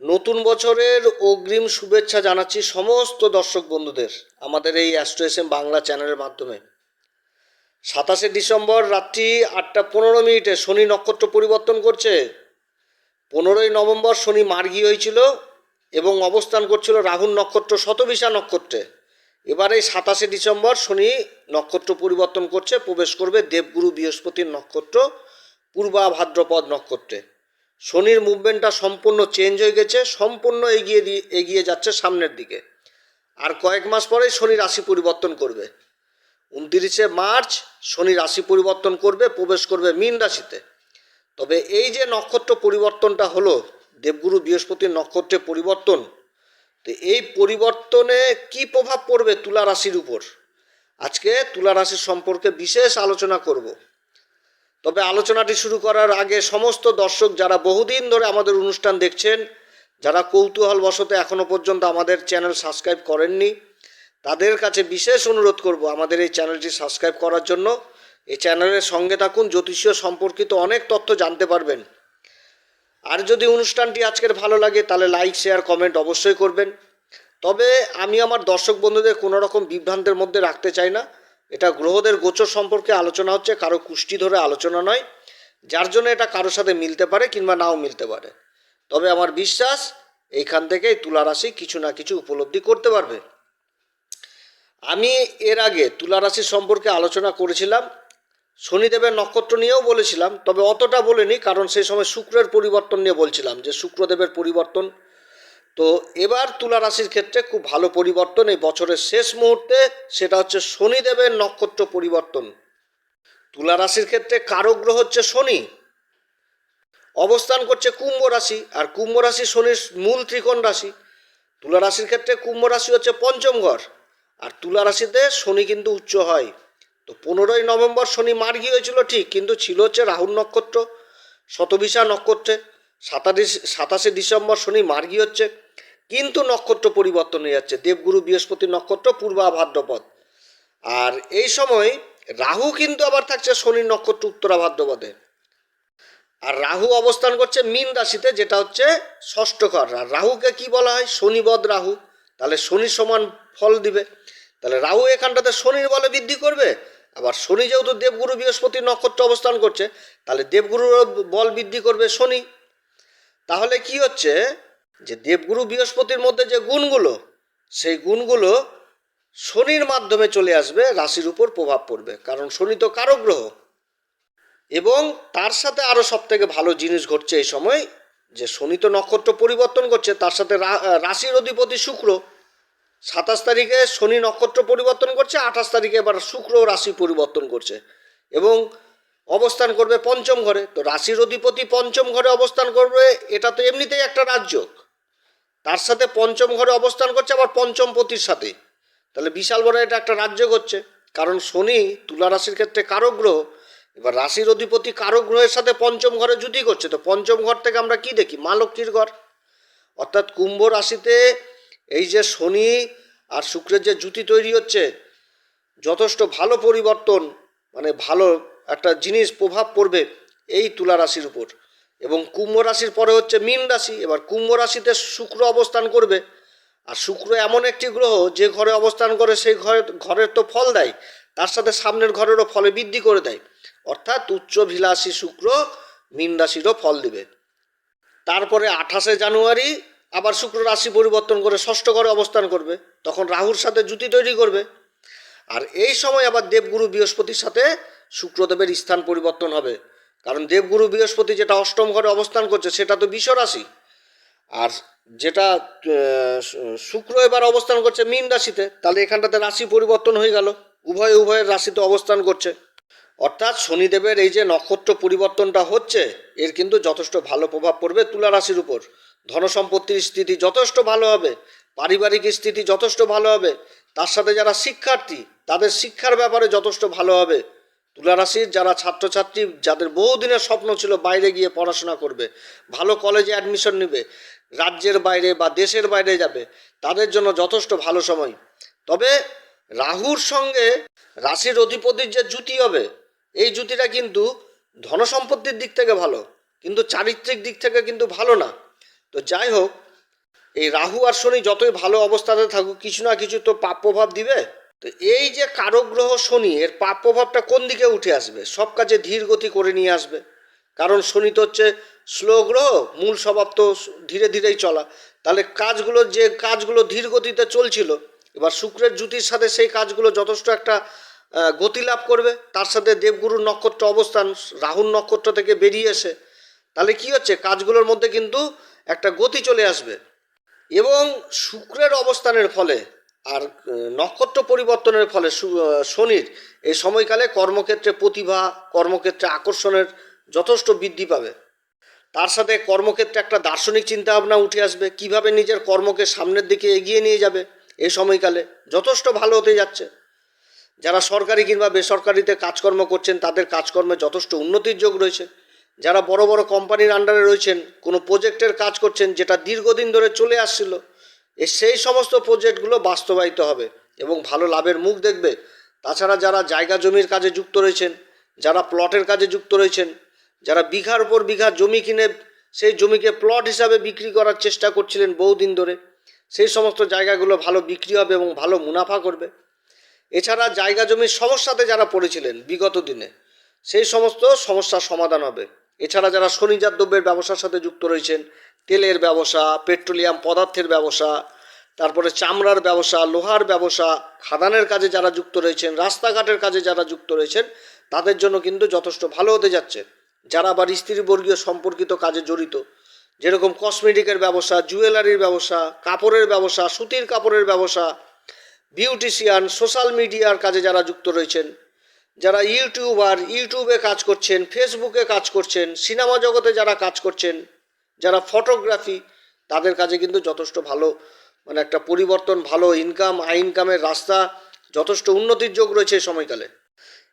নতুন বছরের অগ্রিম শুভেচ্ছা জানাচ্ছি সমস্ত দর্শক বন্ধুদের আমাদের এই অ্যাস্ট্রো এস বাংলা চ্যানেলের মাধ্যমে। সাতাশে ডিসেম্বর রাত্রি আটটা পনেরো মিনিটে শনি নক্ষত্র পরিবর্তন করছে। পনেরোই নভেম্বর শনি মার্গী হয়েছিল এবং অবস্থান করছিল রাহুল নক্ষত্র শতবিশা নক্ষত্রে। এবার এই সাতাশে ডিসেম্বর শনি নক্ষত্র পরিবর্তন করছে, প্রবেশ করবে দেবগুরু বৃহস্পতির নক্ষত্র, পূর্বা ভাদ্রপদ নক্ষত্রে। শনির মুভমেন্টটা সম্পূর্ণ চেঞ্জ হয়ে গেছে, সম্পূর্ণ এগিয়ে দিয়ে এগিয়ে যাচ্ছে সামনের দিকে। আর কয়েক মাস পরেই শনি রাশি পরিবর্তন করবে। উনতিরিশে মার্চ, শনি রাশি পরিবর্তন করবে, প্রবেশ করবে মীন রাশিতে। তবে এই যে নক্ষত্র পরিবর্তনটা হলো, দেবগুরু বৃহস্পতির নক্ষত্রে পরিবর্তন, তো এই পরিবর্তনে কি প্রভাব পড়বে তুলা রাশির উপর? আজকে তুলা রাশির সম্পর্কে বিশেষ আলোচনা করব। তবে আলোচনাটি শুরু করার আগে সমস্ত দর্শক যারা বহুদিন ধরে আমাদের অনুষ্ঠান দেখছেন, যারা কৌতূহল বশত এখনও পর্যন্ত আমাদের চ্যানেল সাবস্ক্রাইব করেননি, তাদের কাছে বিশেষ অনুরোধ করব আমাদের এই চ্যানেলটি সাবস্ক্রাইব করার জন্য। এই চ্যানেলের সঙ্গে থাকুন, জ্যোতিষীয় সম্পর্কিত অনেক তথ্য জানতে পারবেন। আর যদি অনুষ্ঠানটি আজকের ভালো লাগে, তাহলে লাইক, শেয়ার, কমেন্ট অবশ্যই করবেন। তবে আমি আমার দর্শক বন্ধুদের কোনো রকম বিভ্রান্তের মধ্যে রাখতে চাই না। এটা গ্রহদের গোচর সম্পর্কে আলোচনা হচ্ছে, কারও কুষ্টি ধরে আলোচনা নয়। যার জন্য এটা কারোর সাথে মিলতে পারে কিংবা নাও মিলতে পারে। তবে আমার বিশ্বাস, এইখান থেকেই তুলা রাশি কিছু না কিছু উপলব্ধি করতে পারবে। আমি এর আগে তুলা রাশি সম্পর্কে আলোচনা করেছিলাম, শনিদেবের নক্ষত্র নিয়েও বলেছিলাম, তবে অতটা বলিনি, কারণ সেই সময় শুক্রের পরিবর্তন নিয়ে বলছিলাম যে শুক্রদেবের পরিবর্তন তো এবার তুলা রাশির ক্ষেত্রে খুব ভালো পরিবর্তন এই বছরের শেষ মুহূর্তে, সেটা হচ্ছে শনিদেবের নক্ষত্র পরিবর্তন। তুলা রাশির ক্ষেত্রে কারক গ্রহ হচ্ছে শনি। অবস্থান করছে কুম্ভ রাশি, আর কুম্ভ রাশি শনির মূল ত্রিকোণ রাশি। তুলা রাশির ক্ষেত্রে কুম্ভ রাশি হচ্ছে পঞ্চম ঘর, আর তুলা রাশিতে শনি কিন্তু উচ্চ হয়। তো পনেরোই নভেম্বর শনি মার্গী হয়েছিল ঠিক, কিন্তু ছিল হচ্ছে রাহুল নক্ষত্র শতবিশা নক্ষত্রে। সাতাশ সাতাশে ডিসেম্বর শনি মার্গী হচ্ছে, কিন্তু নক্ষত্র পরিবর্তন হয়ে যাচ্ছে। দেবগুরু বৃহস্পতি নক্ষত্র পূর্বা ভাদ্রপদ আর এই সময় রাহু কিন্তু আবার থাকছে শনির নক্ষত্র উত্তরা ভাদ্রপদে আর রাহু অবস্থান করছে মীন রাশিতে, যেটা হচ্ছে ষষ্ঠ ঘর। আর রাহুকে কি বলা হয়? শনিবদ রাহু। তাহলে শনি সমান ফল দিবে। তাহলে রাহু এখানটাতে শনির বলে বৃদ্ধি করবে। আবার শনি যেহেতু দেবগুরু বৃহস্পতি নক্ষত্র অবস্থান করছে, তাহলে দেবগুরুর বল বৃদ্ধি করবে শনি। তাহলে কি হচ্ছে? যে দেবগুরু বৃহস্পতির মধ্যে যে গুণগুলো, সেই গুণগুলো শনির মাধ্যমে চলে আসবে, রাশির উপর প্রভাব পড়বে। কারণ শনি তো কারক গ্রহ। এবং তার সাথে আরও সব থেকে ভালো জিনিস ঘটছে এই সময়, যে শনি তো নক্ষত্র পরিবর্তন করছে, তার সাথে রাশির অধিপতি শুক্র। সাতাশ তারিখে শনি নক্ষত্র পরিবর্তন করছে, আঠাশ তারিখে এবার শুক্র রাশি পরিবর্তন করছে। এবং অবস্থান করবে পঞ্চম ঘরে। তো রাশির অধিপতি পঞ্চম ঘরে অবস্থান করবে, এটা তো এমনিতেই একটা রাজ্য তার সাথে পঞ্চম ঘরে অবস্থান করছে আবার পঞ্চম পতির সাথে। তাহলে বিশাল বড় এটা একটা রাজ্য করছে কারণ শনি তুলা রাশির ক্ষেত্রে কারক গ্রহ, এবার রাশির অধিপতি কারক গ্রহের সাথে পঞ্চম ঘরে জুতি করছে। তো পঞ্চম ঘর থেকে আমরা কি দেখি? মা লক্ষ্মীর ঘর। অর্থাৎ কুম্ভ রাশিতে এই যে শনি আর শুক্রের যে জুতি তৈরি হচ্ছে, যথেষ্ট ভালো পরিবর্তন মানে ভালো একটা জিনিস প্রভাব পড়বে এই তুলা রাশির উপর। এবং কুম্ভ রাশির পরে হচ্ছে মীন রাশি, এবার কুম্ভ রাশিতে শুক্র অবস্থান করবে। আর শুক্র এমন একটি গ্রহ যে ঘরে অবস্থান করে, সেই ঘরে, ঘরের তো ফল দেয়, তার সাথে সামনের ঘরেরও ফলে বৃদ্ধি করে দেয়। অর্থাৎ উচ্চভিলাষী শুক্র মীন রাশিরও ফল দিবে। তারপরে আঠাশে জানুয়ারি আবার শুক্র রাশি পরিবর্তন করে ষষ্ঠ ঘরে অবস্থান করবে, তখন রাহুর সাথে জুতি তৈরি করবে। আর এই সময় আবার দেবগুরু বৃহস্পতির সাথে শুক্রদেবের স্থান পরিবর্তন হবে। কারণ দেবগুরু বৃহস্পতি যেটা অষ্টম ঘরে অবস্থান করছে, সেটা তো বিষ রাশি আর যেটা শুক্র এবার অবস্থান করছে মীন রাশিতে, তাহলে এখানটাতে রাশি পরিবর্তন হয়ে গেল। উভয় উভয়ের রাশিতে অবস্থান করছে। অর্থাৎ শনিদেবের এই যে নক্ষত্র পরিবর্তনটা হচ্ছে, এর কিন্তু যথেষ্ট ভালো প্রভাব পড়বে তুলা রাশির উপর। ধনসম্পত্তির স্থিতি যথেষ্ট ভালো হবে, পারিবারিক স্থিতি যথেষ্ট ভালো হবে, তার সাথে যারা শিক্ষার্থী, তাদের শিক্ষার ব্যাপারে যথেষ্ট ভালো হবে। তুলা রাশির যারা ছাত্রছাত্রী, যাদের বহুদিনের স্বপ্ন ছিল বাইরে গিয়ে পড়াশোনা করবে, ভালো কলেজে অ্যাডমিশন নেবে, রাজ্যের বাইরে বা দেশের বাইরে যাবে, তাদের জন্য যথেষ্ট ভালো সময়। তবে রাহুর সঙ্গে রাশির অধিপতির যে জুতি হবে, এই জুতিটা কিন্তু ধনসম্পত্তির দিক থেকে ভালো, কিন্তু চারিত্রিক দিক থেকে কিন্তু ভালো না। তো যাই হোক, এই রাহু আর শনি যতই ভালো অবস্থাতে থাকুক, কিছু না কিছু তো পাপ প্রভাব দিবে। তো এই যে কারক গ্রহ শনি, এর পাপ প্রভাবটা কোন দিকে উঠে আসবে? সব কাজে ধীর গতি করে নিয়ে আসবে। কারণ শনি তো হচ্ছে স্লো গ্রহ, মূল স্বভাব তো ধীরে ধীরেই চলা। তাহলে কাজগুলো যে কাজগুলো ধীর গতিতে চলছিল, এবার শুক্রের জুতির সাথে সেই কাজগুলো যথেষ্ট একটা গতি লাভ করবে। তার সাথে দেবগুরুর নক্ষত্র অবস্থান, রাহুর নক্ষত্র থেকে বেরিয়ে এসে, তাহলে কি হচ্ছে? কাজগুলোর মধ্যে কিন্তু একটা গতি চলে আসবে। এবং শুক্রের অবস্থানের ফলে আর নক্ষত্র পরিবর্তনের ফলে শনির এই সময়কালে কর্মক্ষেত্রে প্রতিভা, কর্মক্ষেত্রে আকর্ষণের যথেষ্ট বৃদ্ধি পাবে। তার সাথে কর্মক্ষেত্রে একটা দার্শনিক চিন্তাভাবনা উঠে আসবে, কীভাবে নিজের কর্মকে সামনের দিকে এগিয়ে নিয়ে যাবে এই সময়কালে, যথেষ্ট ভালো হতে যাচ্ছে। যারা সরকারি কিংবা বেসরকারিতে কাজকর্ম করছেন, তাদের কাজকর্মে যথেষ্ট উন্নতির যোগ রয়েছে। যারা বড় বড় কোম্পানির আন্ডারে রয়েছেন, কোনো প্রজেক্টের কাজ করছেন, যেটা দীর্ঘদিন ধরে চলে আসছিল এ সেই সমস্ত প্রজেক্টগুলো বাস্তবায়িত হবে এবং ভালো লাভের মুখ দেখবে। তাছাড়া যারা জায়গা জমির কাজে যুক্ত রয়েছেন, যারা প্লটের কাজে যুক্ত রয়েছেন, যারা বিঘার উপর বিঘা জমি কিনে সেই জমিকে প্লট হিসাবে বিক্রি করার চেষ্টা করছিলেন বহুদিন ধরে, সেই সমস্ত জায়গাগুলো ভালো বিক্রি হবে এবং ভালো মুনাফা করবে। এছাড়া জায়গা জমির সমস্যাতে যারা পড়েছিলেন বিগত দিনে, সেই সমস্ত সমস্যার সমাধান হবে। এছাড়া যারা খনিজাত দ্রব্যের ব্যবসার সাথে যুক্ত রয়েছেন তেলের ব্যবসা, পেট্রোলিয়াম পদার্থের ব্যবসা, তারপরে চামড়ার ব্যবসা, লোহার ব্যবসা, খাদানের কাজে যারা যুক্ত রয়েছেন, রাস্তাঘাটের কাজে যারা যুক্ত রয়েছেন, তাদের জন্য কিন্তু যথেষ্ট ভালো হতে যাচ্ছে। যারা আবার স্ত্রীবর্গীয় সম্পর্কিত কাজে জড়িত, যেরকম কসমেটিকের ব্যবসা, জুয়েলারির ব্যবসা, কাপড়ের ব্যবসা, সুতির কাপড়ের ব্যবসা, বিউটিশিয়ান, সোশ্যাল মিডিয়ার কাজে যারা যুক্ত রয়েছেন, যারা ইউটিউবার, ইউটিউবে কাজ করছেন, ফেসবুকে কাজ করছেন, সিনেমা জগতে যারা কাজ করছেন যারা ফটোগ্রাফি তাদের কাছে কিন্তু যথেষ্ট ভালো মানে একটা পরিবর্তন, ভালো ইনকাম আই ইনকামের রাস্তা যথেষ্ট উন্নতির যোগ রয়েছে এই সময়কালে।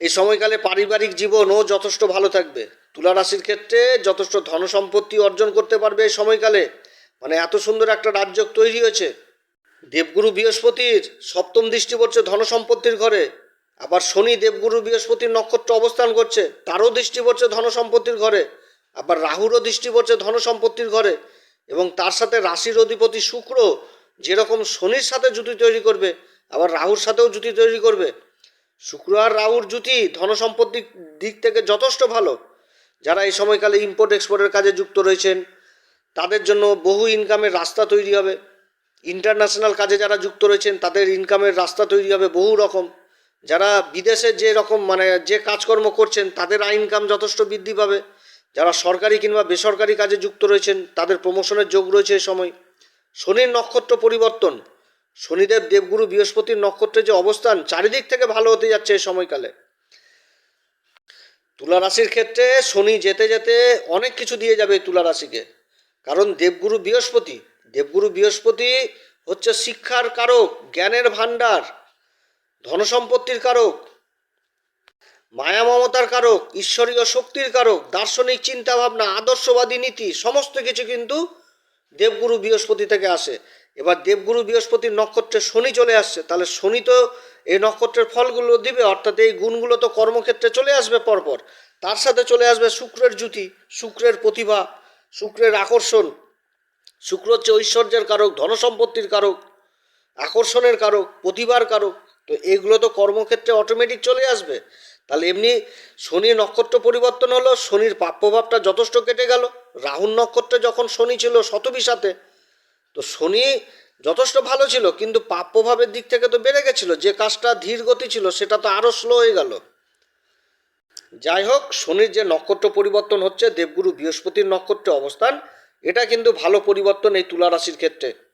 এই সময়কালে পারিবারিক জীবনও যথেষ্ট ভালো থাকবে। তুলা রাশির ক্ষেত্রে যথেষ্ট ধন সম্পত্তি অর্জন করতে পারবে এই সময়কালে। মানে এত সুন্দর একটা রাজ্য তৈরি হয়েছে। দেবগুরু বৃহস্পতির সপ্তম দৃষ্টি পড়ছে ধন সম্পত্তির ঘরে। আবার শনি দেবগুরু বৃহস্পতির নক্ষত্র অবস্থান করছে, তারও দৃষ্টি পড়ছে ধন সম্পত্তির ঘরে। আবার রাহুরও দৃষ্টি পড়ছে ধন সম্পত্তির ঘরে এবং তার সাথে রাশির অধিপতি শুক্র যেরকম শনির সাথে জুতি তৈরি করবে, আবার রাহুর সাথেও জুতি তৈরি করবে। শুক্র আর রাহুর জুতি ধন সম্পত্তির দিক থেকে যথেষ্ট ভালো। যারা এই সময়কালে ইম্পোর্ট এক্সপোর্টের কাজে যুক্ত রয়েছেন, তাদের জন্য বহু ইনকামের রাস্তা তৈরি হবে। ইন্টারন্যাশনাল কাজে যারা যুক্ত রয়েছেন, তাদের ইনকামের রাস্তা তৈরি হবে বহু রকম। যারা বিদেশে যে রকম মানে যে কাজকর্ম করছেন, তাদের ইনকাম যথেষ্ট বৃদ্ধি পাবে। যারা সরকারি কিংবা বেসরকারি কাজে যুক্ত রয়েছেন, তাদের প্রমোশনের যোগ রয়েছে এই সময়। শনির নক্ষত্র পরিবর্তন। শনিদেব, দেবগুরু, বৃহস্পতির নক্ষত্রের যে অবস্থান, চারিদিক থেকে ভালো হতে যাচ্ছে এই সময়কালে। তুলা রাশির ক্ষেত্রে শনি যেতে যেতে অনেক কিছু দিয়ে যাবে তুলা রাশিকে। কারণ দেবগুরু, বৃহস্পতি। দেবগুরু, বৃহস্পতি হচ্ছে শিক্ষার কারক, জ্ঞানের ভাণ্ডার, ধনসম্পত্তির কারক। মায়া মমতার কারক, ঈশ্বরীয় শক্তির কারক, দার্শনিক চিন্তাভাবনা, আদর্শবাদী নীতি, সমস্ত কিছু কিন্তু দেবগুরু বৃহস্পতি থেকে আসে। এবার দেবগুরু বৃহস্পতির নক্ষত্রে শনি চলে আসছে, তাহলে শনি তো এই নক্ষত্রের ফলগুলো দিবে, অর্থাৎ এই গুণগুলো তো কর্মক্ষেত্রে চলে আসবে পরপর। তার সাথে চলে আসবে শুক্রের জ্যুতি, শুক্রের প্রতিভা, শুক্রের আকর্ষণ। শুক্র হচ্ছে ঐশ্বর্যের কারক, ধনসম্পত্তির কারক, আকর্ষণের কারক, প্রতিভার কারক। তো এগুলো তো কর্মক্ষেত্রে অটোমেটিক চলে আসবে। তাহলে এমনি শনি নক্ষত্র পরিবর্তন হলো, শনির প্রাপ্যভাবটা যথেষ্ট কেটে গেল। রাহুল নক্ষত্রে যখন শনি ছিল শতবিশাতে, তো শনি যথেষ্ট ভালো ছিল, কিন্তু প্রাপ্যভাবের দিক থেকে তো বেড়ে গেছিল, যে কাজটা ধীর গতি ছিল সেটা তো আরও স্লো হয়ে গেল। যাই হোক, শনির যে নক্ষত্র পরিবর্তন হচ্ছে, দেবগুরু বৃহস্পতির নক্ষত্রে অবস্থান, এটা কিন্তু ভালো পরিবর্তন এই তুলা রাশির ক্ষেত্রে।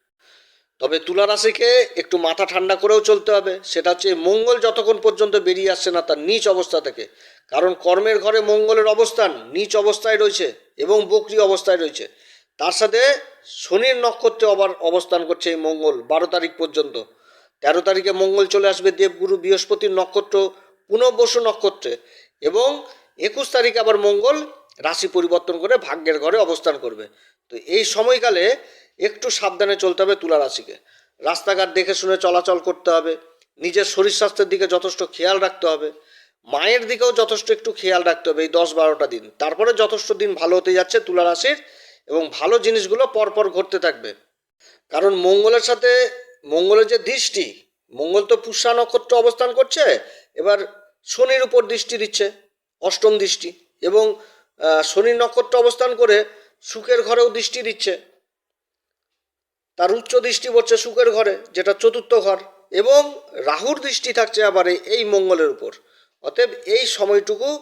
তবে তুলা রাশিকে একটু মাথা ঠান্ডা করেও চলতে হবে। সেটা হচ্ছে মঙ্গল যতক্ষণ পর্যন্ত বেরিয়ে আসছে না তার নিচ অবস্থা থেকে। কারণ কর্মের ঘরে মঙ্গলের অবস্থান নিচ অবস্থায় রয়েছে এবং বকরি অবস্থায় রয়েছে। তার সাথে শনির নক্ষত্রে আবার অবস্থান করছে এই মঙ্গল বারো তারিখ পর্যন্ত। তেরো তারিখে মঙ্গল চলে আসবে দেবগুরু বৃহস্পতির নক্ষত্র পুনর্বসু নক্ষত্রে এবং একুশ তারিখে আবার মঙ্গল রাশি পরিবর্তন করে ভাগ্যের ঘরে অবস্থান করবে। তো এই সময়কালে একটু সাবধানে চলতে হবে তুলা রাশিকে। রাস্তাঘাট দেখে শুনে চলাচল করতে হবে। নিজের শরীর স্বাস্থ্যের দিকে যথেষ্ট খেয়াল রাখতে হবে। মায়ের দিকেও যথেষ্ট একটু খেয়াল রাখতে হবে এই দশ বারোটা দিন। তারপরে যথেষ্ট দিন ভালো হতে যাচ্ছে তুলা রাশির এবং ভালো জিনিসগুলো পরপর ঘটতে থাকবে। কারণ মঙ্গলের সাথে, মঙ্গলের যে দৃষ্টি, মঙ্গল তো পুষ্যা নক্ষত্র অবস্থান করছে, এবার শনির উপর দৃষ্টি দিচ্ছে, অষ্টম দৃষ্টি এবং শনির নক্ষত্র অবস্থান করে সুখের ঘরেও দৃষ্টি দিচ্ছে। তার উচ্চ দৃষ্টি পড়ছে সুখের ঘরে, যেটা চতুর্থ ঘর, এবং রাহুর দৃষ্টি থাকছে আবার এই- মঙ্গলের উপর। অতএব এই সময়টুকু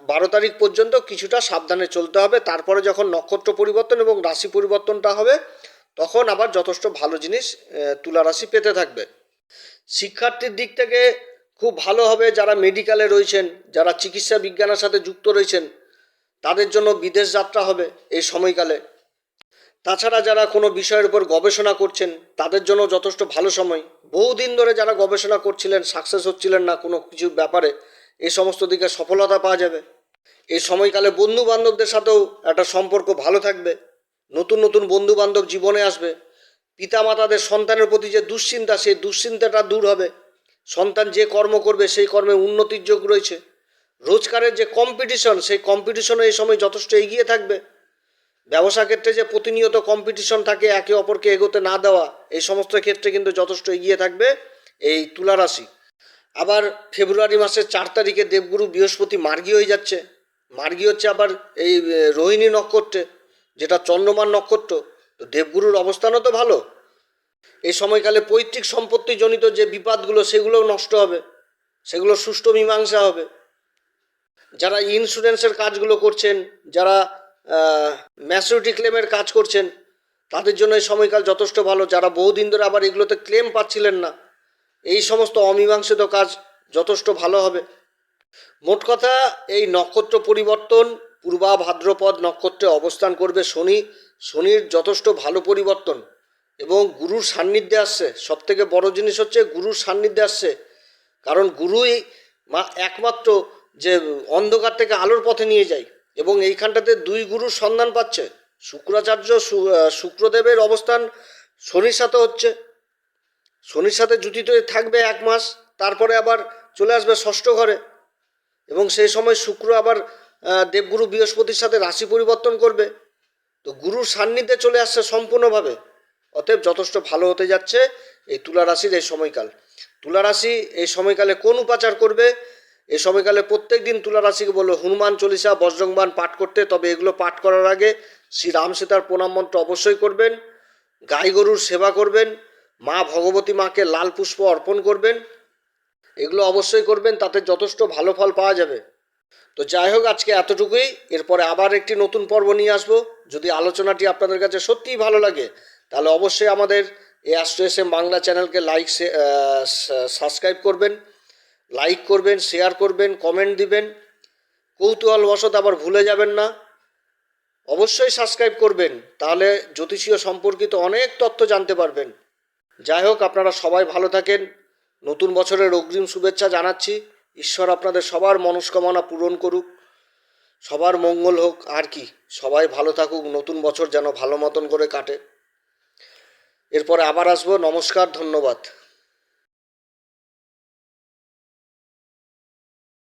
বারো তারিখ পর্যন্ত কিছুটা সাবধানে চলতে হবে। তারপরে যখন নক্ষত্র পরিবর্তন এবং রাশি পরিবর্তনটা হবে, তখন আবার যথেষ্ট ভালো জিনিস তুলা রাশি পেতে থাকবে। শিক্ষার্থীর দিক থেকে খুব ভালো হবে যারা মেডিকেলে রয়েছেন, যারা চিকিৎসা বিজ্ঞানের সাথে যুক্ত রয়েছেন, তাদের জন্য বিদেশ যাত্রা হবে এই সময়কালে। তাছাড়া যারা কোনো বিষয়ের উপর গবেষণা করছেন, তাদের জন্য যথেষ্ট ভালো সময়। বহুদিন ধরে যারা গবেষণা করছিলেন সাকসেস হচ্ছিলেন না কোনো কিছু ব্যাপারে, এই সমস্ত দিকে সফলতা পাওয়া যাবে। এই সময়কালে বন্ধু বান্ধবদের সাথেও একটা সম্পর্ক ভালো থাকবে। নতুন নতুন বন্ধু বান্ধব জীবনে আসবে। পিতামাতাদের সন্তানের প্রতি যে দুশ্চিন্তা, সেই দুশ্চিন্তাটা দূর হবে। সন্তান যে কর্ম করবে, সেই কর্মে উন্নতির যোগ রয়েছে। রোজগারের যে কম্পিটিশন সেই কম্পিটিশনে এই সময় যথেষ্ট এগিয়ে থাকবে। ব্যবসা ক্ষেত্রে যে প্রতিনিয়ত কম্পিটিশন থাকে একে অপরকে এগোতে না দেওয়া, এই সমস্ত ক্ষেত্রে কিন্তু যথেষ্ট এগিয়ে থাকবে এই তুলা রাশি। আবার ফেব্রুয়ারি মাসের চার তারিখে দেবগুরু বৃহস্পতি মার্গী হয়ে যাচ্ছে। মার্গী হচ্ছে আবার এই রোহিণী নক্ষত্রে, যেটা চন্দ্রমান নক্ষত্র। তো দেবগুরুর অবস্থানও তো ভালো। এই সময়কালে পৈতৃক সম্পত্তিজনিত যে বিপাদগুলো, সেগুলোও নষ্ট হবে। সেগুলো সুষ্ঠু মীমাংসা হবে। যারা ইন্স্যুরেন্সের কাজগুলো করছেন, যারা ম্যাচুরিটি ক্লেমের কাজ করছেন। তাদের জন্য এই সময়কাল যথেষ্ট ভালো। যারা বহুদিন ধরে আবার এগুলোতে ক্লেম পাচ্ছিলেন না, এই সমস্ত অমীমাংসিত কাজ যথেষ্ট ভালো হবে। মোট কথা, এই নক্ষত্র পরিবর্তন, পূর্বা ভাদ্রপদ নক্ষত্রে অবস্থান করবে শনি। শনির যথেষ্ট ভালো পরিবর্তন এবং গুরুর সান্নিধ্যে আসছে। সব থেকে বড় জিনিস হচ্ছে গুরুর সান্নিধ্যে আসছে। কারণ গুরুই মা একমাত্র যে অন্ধকার থেকে আলোর পথে নিয়ে যায়। এবং এইখানটাতে দুই গুরুর সন্ধান পাচ্ছে। শুক্রাচার্য শুক্রদেবের অবস্থান শনির সাথে হচ্ছে। শনির সাথে জুতিতে থাকবে এক মাস, তারপরে আবার চলে আসবে ষষ্ঠ ঘরে। এবং সেই সময় শুক্র আবার দেবগুরু বৃহস্পতির সাথে রাশি পরিবর্তন করবে। তো গুরুর সান্নিধ্যে চলে আসছে সম্পূর্ণভাবে। অতএব যথেষ্ট ভালো হতে যাচ্ছে এই তুলা রাশির এই সময়কাল। তুলা রাশি এই সময়কালে কোন উপাচার করবে? এই সময়কালে প্রত্যেক দিন তুলা রাশিকে বলল হনুমান চল্লিশা বজ্রংবান পাঠ করতে। তবে এগুলো পাঠ করার আগে শ্রী রাম সীতার প্রণাম মন্ত্র অবশ্যই করবেন, গাই গরুর সেবা করবেন, মা ভগবতী মাকে লাল পুষ্প অর্পণ করবেন, এগুলো অবশ্যই করবেন, তাতে যথেষ্ট ভালো ফল পাওয়া যাবে। তো যাই হোক, আজকে এতটুকুই। এরপরে আবার একটি নতুন পর্ব নিয়ে আসব। যদি আলোচনাটি আপনাদের কাছে সত্যিই ভালো লাগে, তাহলে অবশ্যই আমাদের এই অ্যাস্ট্রো বাংলা চ্যানেলকে লাইক সাবস্ক্রাইব করবেন। লাইক করবেন শেয়ার করবেন কমেন্ট দিবেন। কৌতূহলবশত আবার ভুলে যাবেন না। অবশ্যই সাবস্ক্রাইব করবেন, তাহলে জ্যোতিষীয় সম্পর্কিত অনেক তথ্য জানতে পারবেন। যাই হোক, আপনারা সবাই ভালো থাকেন। নতুন বছরের অগ্রিম শুভেচ্ছা জানাচ্ছি। ঈশ্বর আপনাদের সবার মনস্কামনা পূরণ করুক। সবার মঙ্গল হোক। আর কি, সবাই ভালো থাকুক, নতুন বছর যেন ভালো মতন করে কাটে। এরপরে আবার আসব। নমস্কার, ধন্যবাদ।